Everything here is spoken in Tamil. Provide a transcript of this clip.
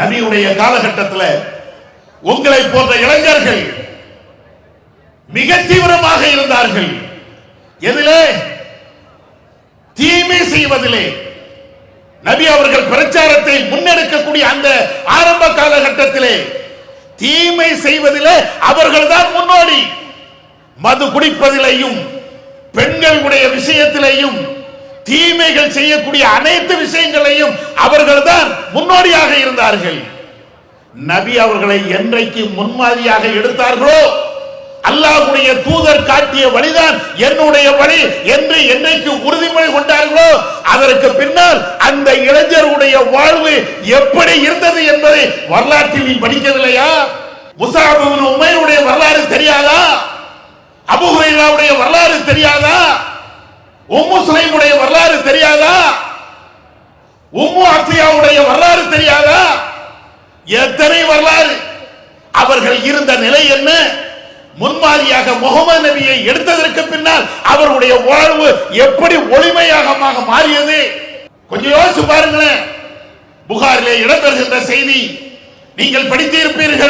நபியுடைய காலகட்டத்தில் உங்களை போன்ற இளைஞர்கள் மிக தீவிரமாக இருந்தார்கள். எதிலே தீமை செய்வதிலே நபி அவர்கள் பிரச்சாரத்தை முன்னெடுக்கக்கூடிய அந்த ஆரம்ப காலகட்டத்திலே தீமை செய்வதிலே அவர்கள்தான் முன்னோடி. மது குடிப்பதிலேயும் பெண்களுடைய விஷயத்திலேயும் தீமைகள் செய்யக்கூடிய அனைத்து விஷயங்களையும் அவர்கள் முன்னோடியாக இருந்தார்கள். நபி அவர்களை என்றைக்கு முன்மாதிரியாக எடுத்தார்களோ அல்லாஹ்வுடைய தூதர் காட்டிய வழிதான் என்னுடைய வழி என்று என்னைக்கு உறுதிமொழி கொண்டார்களோ அதற்கு பின்னால் அந்த இளைஞருடைய வாழ்வு எப்படி இருந்தது என்பதை வரலாற்றில் நீ படிக்கவில்லையா? முசாபின் உமையுடைய வரலாறு தெரியாதா? அபு வரலாறு தெரியாதா? உம்மு சுலைமுடைய வரலாறு தெரியாதா? உம்மு அத்தியாவுடைய வரலாறு தெரியாதா? எத்தனை வரலாறு? அவர்கள் இருந்த நிலை என்ன? முன்மாதிரியாக முகமது நபியை எடுத்ததற்கு பின்னால் அவருடைய வாழ்வு எப்படி ஒளிமையாக மாறியது? கொஞ்சம் யோசிச்சு பாருங்களேன். புகாரிலே இடம்பெறுகின்ற செய்தி நீங்கள் படித்திருப்பீர்கள்.